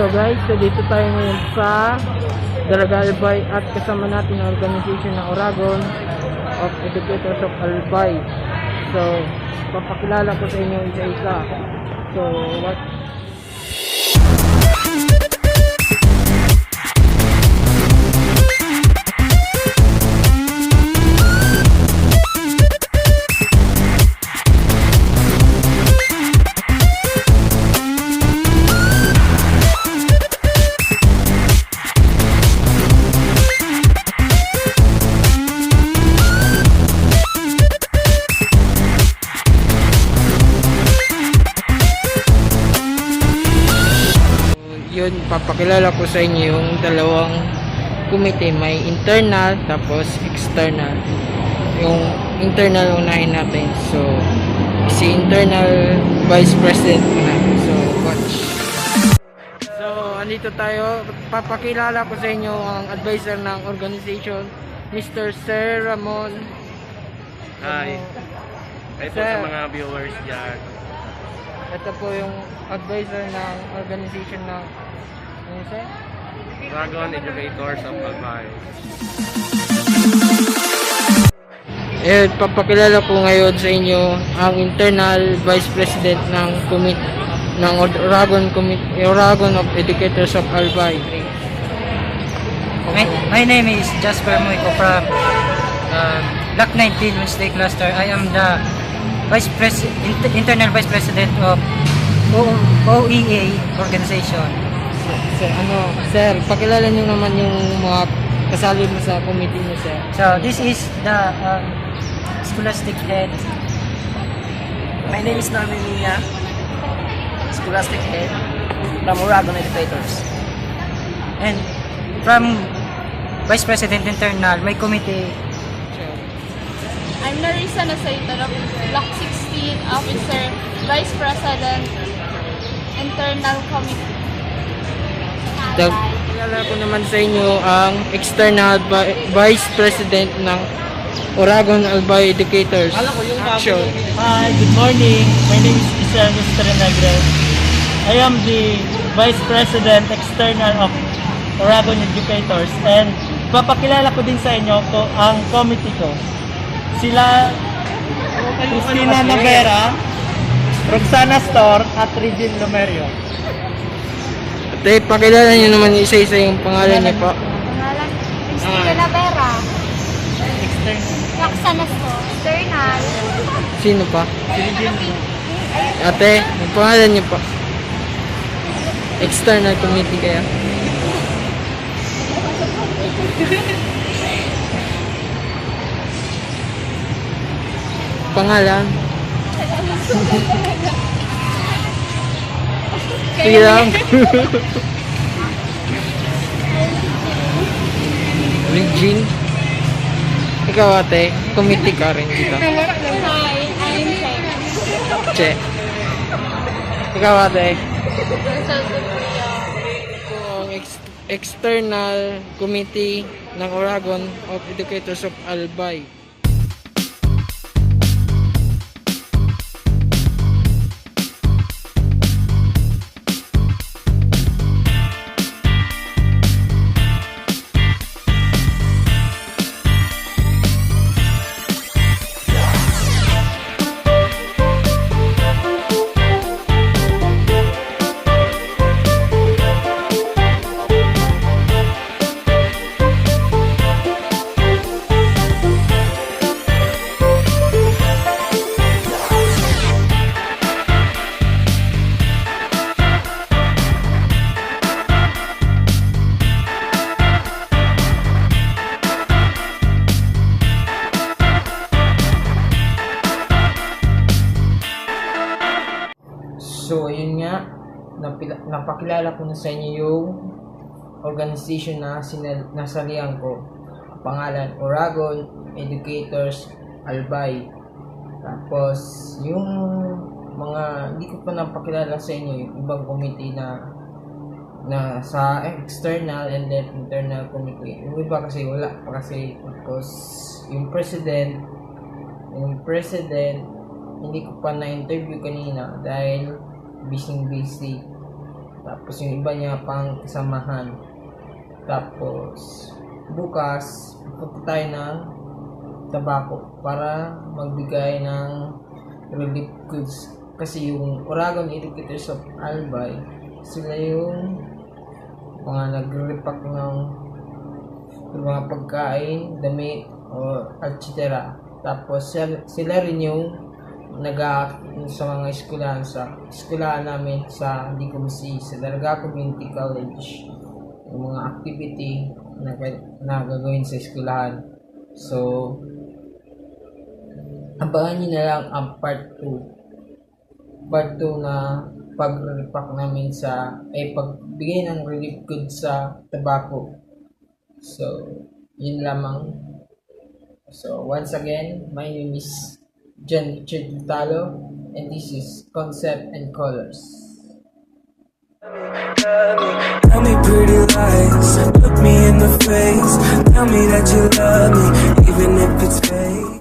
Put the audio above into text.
So guys, so dito tayo ngayon sa Dalaga Albay at kasama natin ang organization ng Oragon of Educators of Albay. So, papakilala ko sa inyo isa-isa. So, what yun, papakilala ko sa inyo yung dalawang committee. May internal, tapos external. Yung internal unahin natin. So, si internal vice president muna. So, watch. So, andito tayo. Papakilala ko sa inyo ang advisor ng organization, Mr. Sir Ramon. Hi. Hi po sa mga viewers dyan. Ito po yung advisor ng organization ng? Dragon Educators of Albay. Eh, papakilala ko ngayon sa inyo ang internal vice president ng commit ng Oragon Commit Oragon of Educators of Albay. My, my name is Jasper Moico from uh, Block 19 Wednesday Cluster. I am the Vice Pres inter- Internal Vice President of OEA organization. So, ano, sir, pakilala niyo naman yung mga kasali mo sa committee niyo, sir. So this is the um, scholastic head. My name is Norman Mia, Scholastic Head from Oragon Educators. And from Vice President Internal, my committee I'm Narisa Nasaitan of Block 16 Officer, Vice President, Internal Committee. Dag, pakilala ko naman sa inyo ang external vi- vice president ng Oragon Albay Educators. Action. Hi, good morning. My name is Isel Mr. I am the Vice President External of Oragon Educators and papakilala ko din sa inyo ko ang committee ko. Sila Cristina Navera, Roxana Store at Regine Lumerio. At eh, pakilala niyo naman isa-isa yung pangalan niyo po. Pangalan, Christina Navera, External. Roxana Sco, External, Sino pa? Ate, yung pangalan niyo po. External committee kaya. Pangalan? Sige lang. Regine? Ikaw ate, committee ka rin dito. Hi, I'm Che. Che. Ikaw ate. Ang ex- external committee ng Oragon of Educators of Albay. Napila- napakilala ko na sa inyo yung organization na sinal- nasalihan ko. Pangalan, Oragon Educators Albay. Tapos, yung mga, hindi ko pa napakilala sa inyo, yung ibang committee na na sa external and then internal committee. Yung iba kasi wala pa kasi because yung president yung president hindi ko pa na-interview kanina dahil busy busy Tapos yung iba niya pang kasamahan. Tapos bukas pupunta tayo ng tabako para magbigay ng relief goods. Kasi yung Oragon Educators of Albay, sila yung mga nagre-repack ng yung mga pagkain, damit, o etc. Tapos sila, sila rin yung naga sa mga eskwelahan sa eskwelahan namin sa DCOMC, sa Dalaga Community College. Yung mga activity na, na gagawin sa eskwelahan. So, abangan nyo na lang ang part 2. Part 2 na pag-repack namin sa, ay pagbigay ng relief goods sa tabako. So, yun lamang. So, once again, my name is Richard Vitalo, and this is Concept and Colors. Tell me pretty lies, look me in the face. Tell me that you love me, even if it's fake.